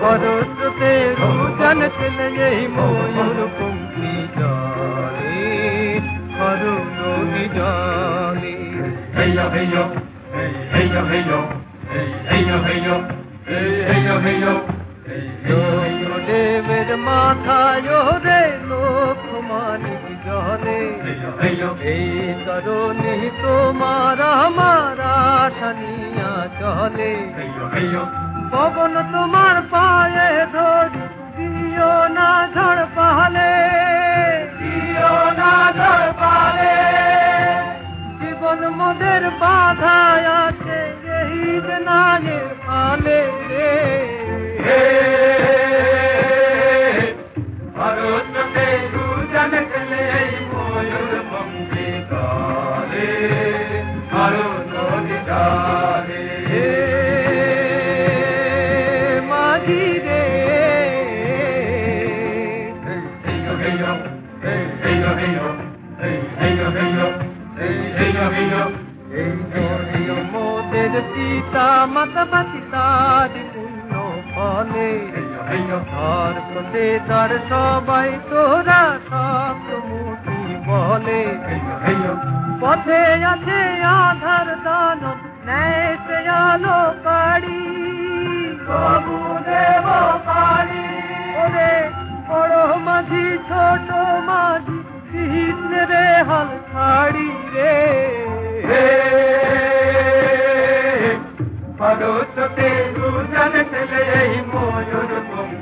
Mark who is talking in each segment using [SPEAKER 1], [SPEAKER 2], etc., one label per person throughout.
[SPEAKER 1] বরসতে সুজন চলে ময়ূর পঙ্ক্তি জলে
[SPEAKER 2] hey, yo, ছিল।
[SPEAKER 1] এই কারণে তোমার আমার আশা চলে। পবন তোমার পায়ে ধর দিও না ঝড় মোদের সীতা মাতা বাসিতা পুণ্য ফলে।
[SPEAKER 2] হেইয়ো
[SPEAKER 1] তার সবাই তোরা মুখি বলে। পথে আছে আধার ন্যায় সে আলো বাবু দেব কাড়ি ওরে বড় মাঝি ছোট মাঝি রে হাল ছাড়ি রে।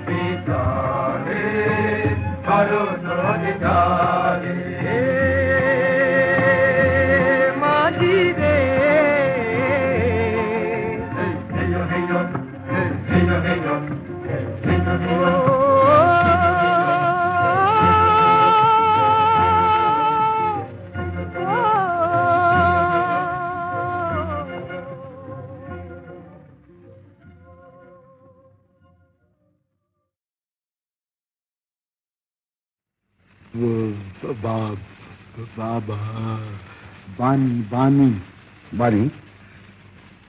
[SPEAKER 2] पिता परोसारे
[SPEAKER 3] বাবা বাণী বাণী
[SPEAKER 4] বাণী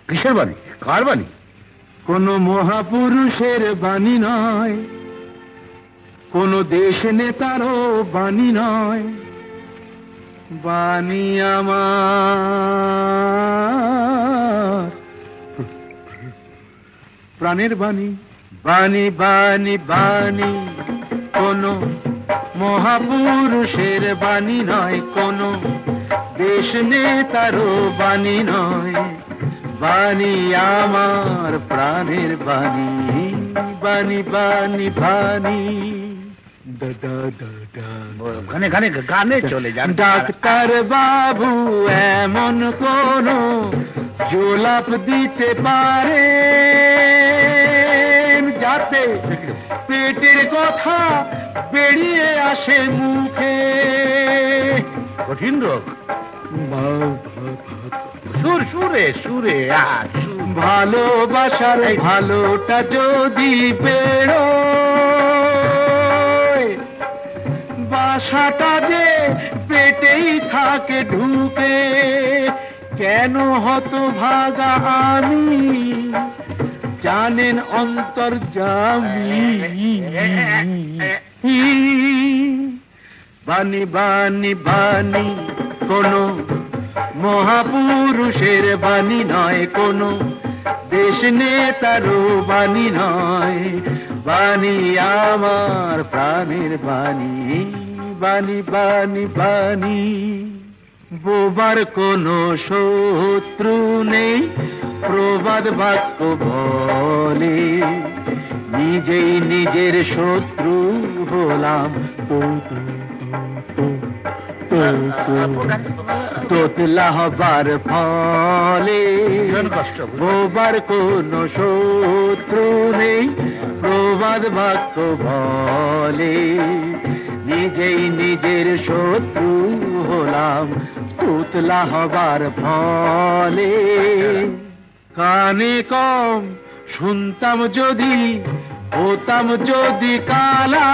[SPEAKER 4] কিসের বাণী কার বাণী
[SPEAKER 3] কোন মহাপুরুষের বাণী নয়। কোন দেশ নেতারও বাণী নয়। বাণী আমার। প্রাণের বাণী। বাণী বাণী বাণী। কোন মহাপুরুষের বাণী নয় কোন দেশ নেতারও বাণী নয়। বাণী আমার প্রাণের বাণী বাণী বাণী বাণী।
[SPEAKER 4] ওখানে গানে গানে চলে যান।
[SPEAKER 3] ডাক্তার বাবু এমন কোন জোলাপ দিতে পারে। যাতে পেটের কথা বেরিয়ে আসে মুখে।
[SPEAKER 4] কঠিন রোগ। সুর সুরে সুরে আর
[SPEAKER 3] ভালোবাসার ভালোটা যদি বেরো বাসাটা যে পেটেই থাকে ঢুকে কেন হত ভাগা আমি জানেন অন্তর বানি বানি বানি কোন মহাপুরুষের বাণী নয়, কোন দেশ নেতারও বাণী নয়। বাণী আমার প্রাণের বাণী বাণী বাণী বাণী। বোবার কোনো শত্রু নেই প্রবাদ বাক্য বলে। নিজেই নিজের শত্রু হলাম। তোতলা হবার ফলে। বোবার কোনো শত্রু নেই প্রবাদ বাক্য বলে। নিজেই নিজের শত্রু হলাম। পুতলা হবার ফলে কানে কম শুনতাম যদি হতাম যদি কালা।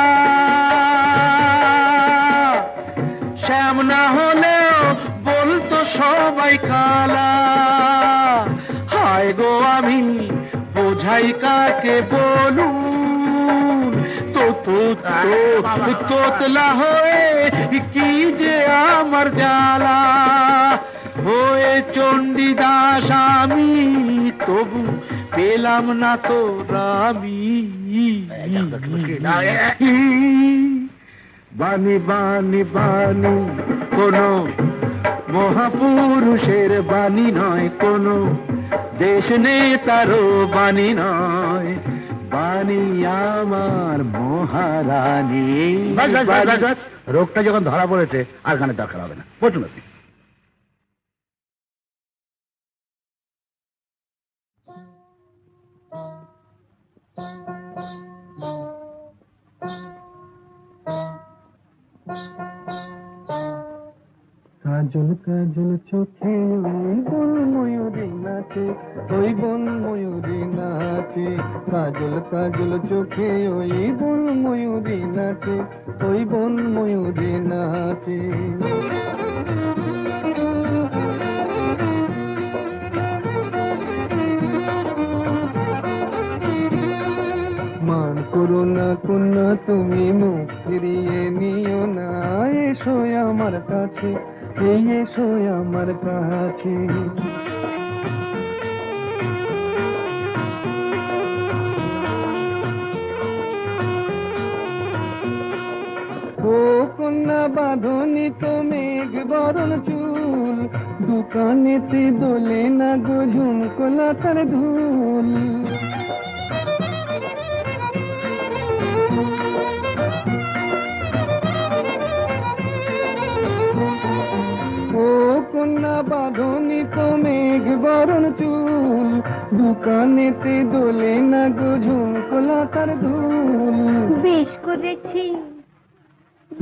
[SPEAKER 3] শ্যাম না হলেও বলতো সবাই কালা। হায় গো আমি বোঝাই কাকে বলুন? তোতলা হয়ে কি যে আমার জ্বালা? হয়ে চণ্ডীদাস আমি, তবু পেলাম না তো রামি বাণী বাণী বাণী, কোন মহাপুরুষের বাণী নয়, কোন দেশ নেতারও বাণী নয়। বাণী আমার মহারানী।
[SPEAKER 4] রোগটা যখন ধরা পড়েছে আর গানের দরকার হবে না। বসুন আপনি।
[SPEAKER 5] কাজল কাজল চোখে ওই ময়ূরী নাচে ওই বন ময়ূরী নাচে কাজল কাজল চোখে ওই বন ময়ূরী নাচে ওই বন ময়ূরী নাচে করো না কন্যা, তুমি মুখ ফিরিয়ে নিও না, এসো আমার কাছে, এই এসো আমার কাছে। বাঁধনি তো মেঘ বরণ চুল, দোকানেতে দোলে না গো ঝুমকোলা তার ধুল। ও কন্যা, বাঁধনি তো মেঘ বরণ চুল, দোকানেতে দোলে না গো ঝুমকোলা তার ধুল।
[SPEAKER 6] বেশ করেছি।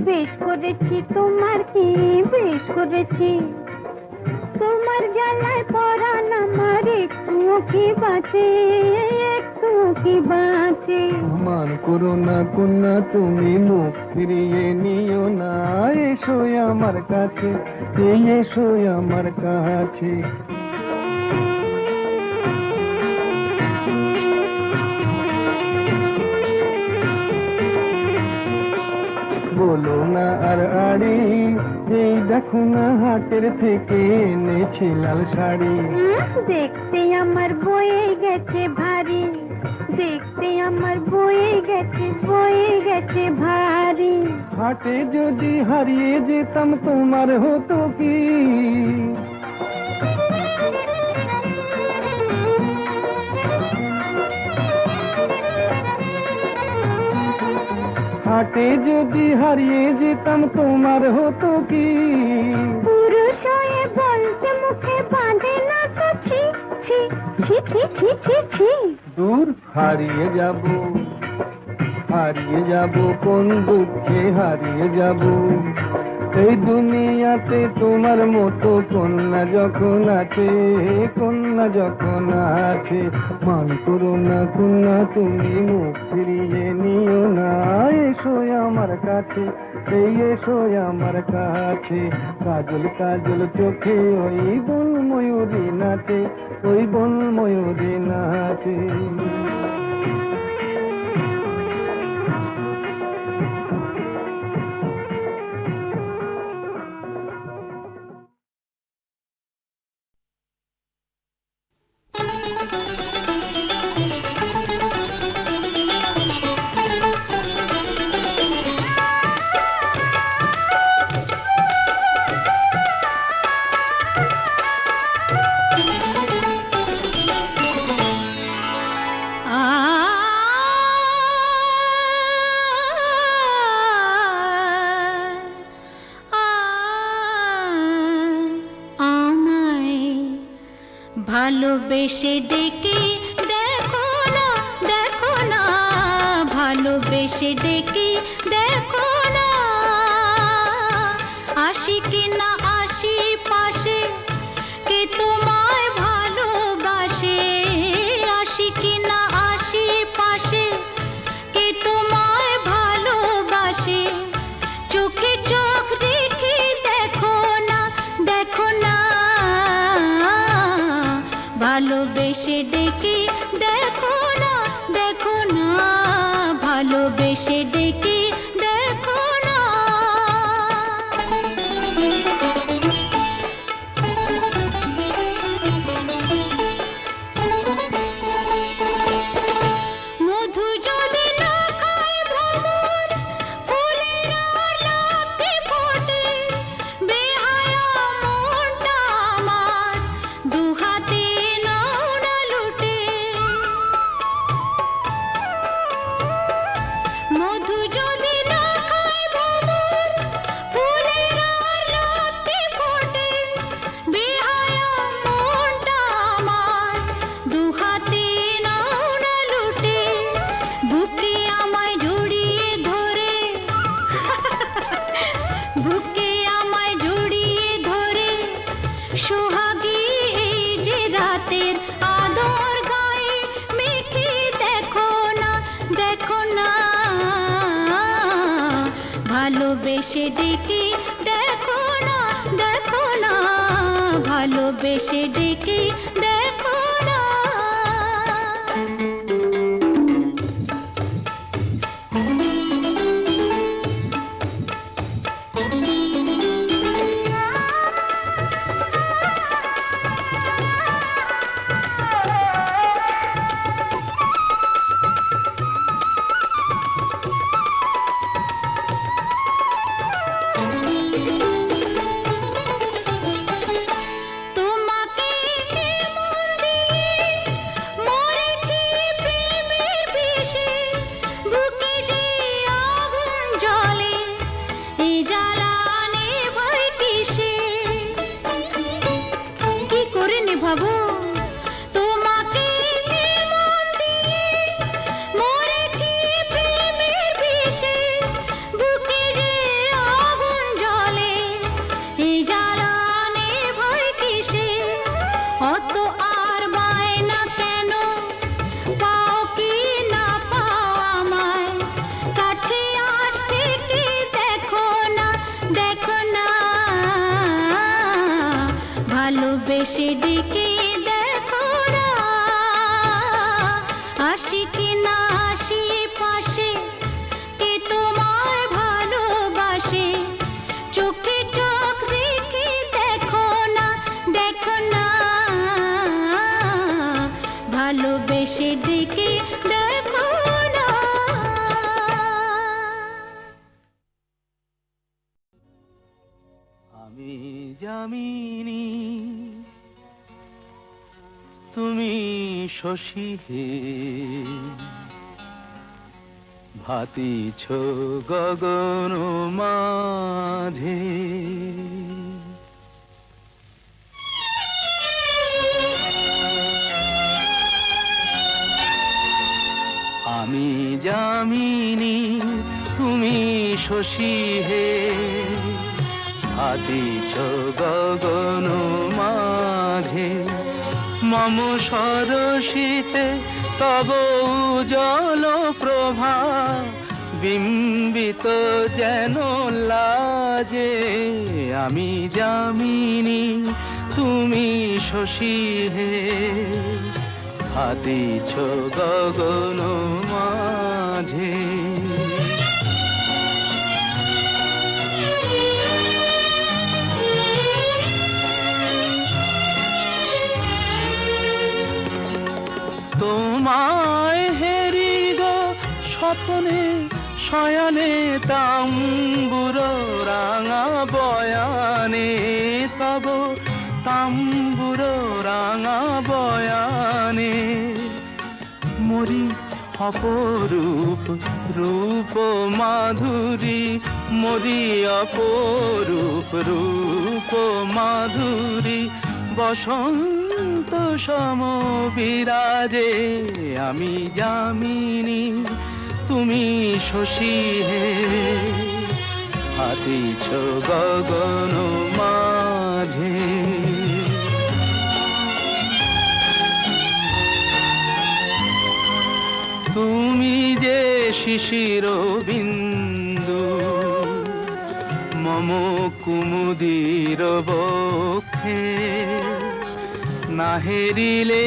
[SPEAKER 6] বেশ করেছি তোমার কি, বেশ করেছি। তোমার জ্বালায় পরান আমার একটুও কি বাঁচে, একটুও কি বাঁচে।
[SPEAKER 5] মান করো না কন্যা, তুমি মুখ ফিরিয়ে নিও না। এসো আমার কাছে এই এসো আমার কাছে। দেখো না হাটের থেকে এনেছি লাল শাড়ি।
[SPEAKER 6] দেখতে আমার বয়ে গেছে ভারী। দেখতে আমার বয়ে গেছে বয়ে গেছে ভারী।
[SPEAKER 5] হাটে যদি হারিয়ে যেতাম তোমার হতো কি? হাটে যদি হারিয়ে যেতাম তোমার হতো কি?
[SPEAKER 6] পুরুষ হয়ে বলতে মুখে বাঁধে না তো ছি ছি ছি ছি ছি ছি ছি।
[SPEAKER 5] দূর হারিয়ে যাব হারিয়ে যাব কোন দুঃখে হারিয়ে যাব? এই দুনিয়াতে তোমার মতো কন্যা যখন আছে কন্যা যখন আছে, মান করো না কন্যা, তুমি মুখ ফিরিয়ে নিও না। এসো আমার কাছে, এই এসো আমার কাছে। কাজল কাজল চোখে ওই বন ময়ূরী নাচে, ওই বন ময়ূরী নাচে।
[SPEAKER 1] ভালোবেসে ডেকে দেখো না দেখো না। ভালোবেসে ডেকে বেশে ডেকে
[SPEAKER 7] শশী হে। ভাতি ছো গগন মাঝে। আমি জামিনি তুমি শশী হে। ভাতি ছো গগন তম সরসিতে তব উজ্জ্বল প্রভা, বিম্বিত যেন লাজে, আমি জামিনি তুমি শশী হে। হাতিছ গগন মাঝে আপনি শয়ানে তাম্বুর রাঙা বয়ানে তব তাম্বুর রাঙা বয়ানে। মরি অপরূপ রূপ মাধুরী, মরি অপরূপ রূপ মাধুরী, বসন্ত সম বিরাজে আমি জামিনী তুমি শশী হে। হাতিছ গগন মাঝে। তুমি যে শিশির বিন্দু, মম কুমুদির বক্ষে। না হেরিলে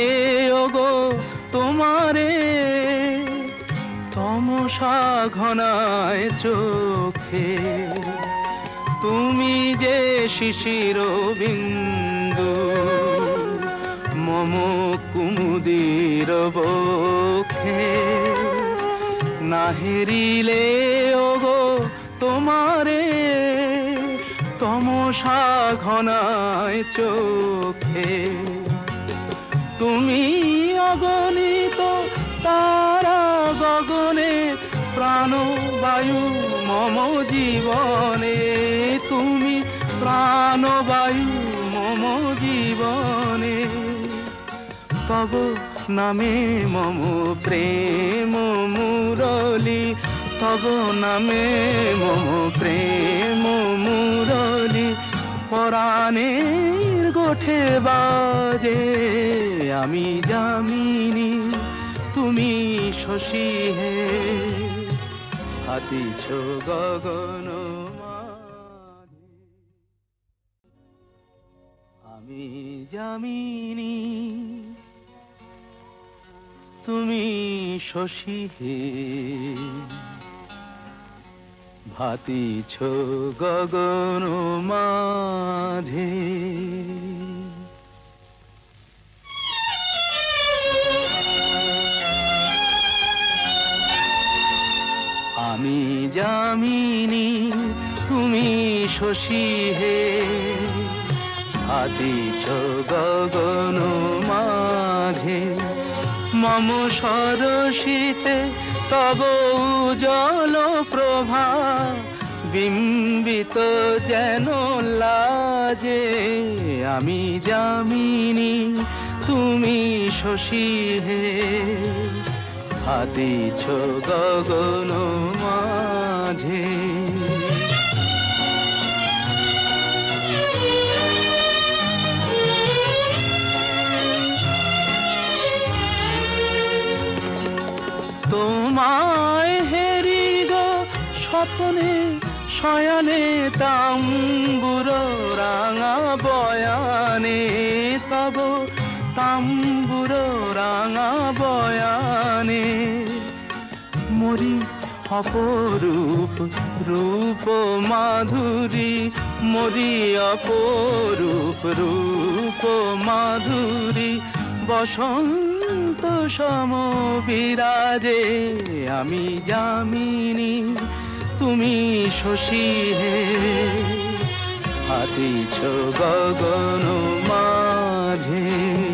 [SPEAKER 7] ওগো তোমারে তমসা ঘনায় চোখে। তুমি যে শিশির বিন্দু, মম কুমুদির বক্ষে। না হেরিলে, ওগো তোমারে তমসা ঘনায় চোখে। তুমি অগণিত তারা গগনে প্রাণ বায়ু মম জীবনে। তুমি প্রাণ বায়ু মম জীবনে। তব নামে মম প্রেম মুরলি। তব নামে মম প্রেম মুরলি। পরাণের গোঠে বাজে, আমি জামিনী। তুমি শশী হে। হাতিছ গগন। আমি জামিনী তুমি শশী হে। ভাতিছ গগন মাঝে। আমি জামিনী তুমি শশী হে। আদিছ গগন মাঝে, মম সরসিতে তব জল প্রভা, বিম্বিত যেন লাজে। আমি জামিনী তুমি শশী হে। হাতিছ গগন মাঝে। তোমায় হেরি গো স্বপ্নে শয়নে তাম্বুর রাঙা বয়ানে তব তাম্বুর রাঙা অপরূপ রূপ মাধুরী, মরি অপরূপ, রূপ মাধুরী। বসন্ত সম বিরাজে আমি যামিনী, তুমি শশী হে। হাতিছ গগন মাঝে।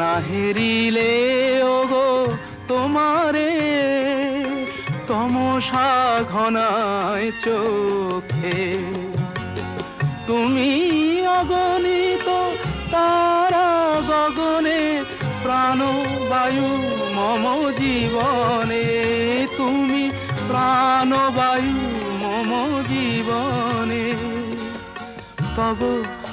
[SPEAKER 7] না হেরিলে ওগো তোমারে তমসা ঘনায় চোখে। তুমি অগণিত তারা গগনে প্রাণ বায়ু মম জীবনে। তুমি প্রাণ বায়ু মম জীবনে। তব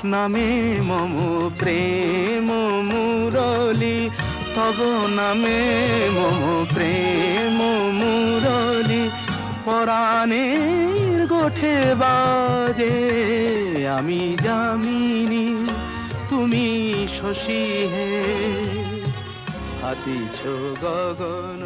[SPEAKER 7] নামে মম প্রেম মুরলি, তব নামে মম প্রেম মুরলি। পরাণের গোঠে বাজে, আমি জামিনী তুমি শশী হে। হাতিছ গগন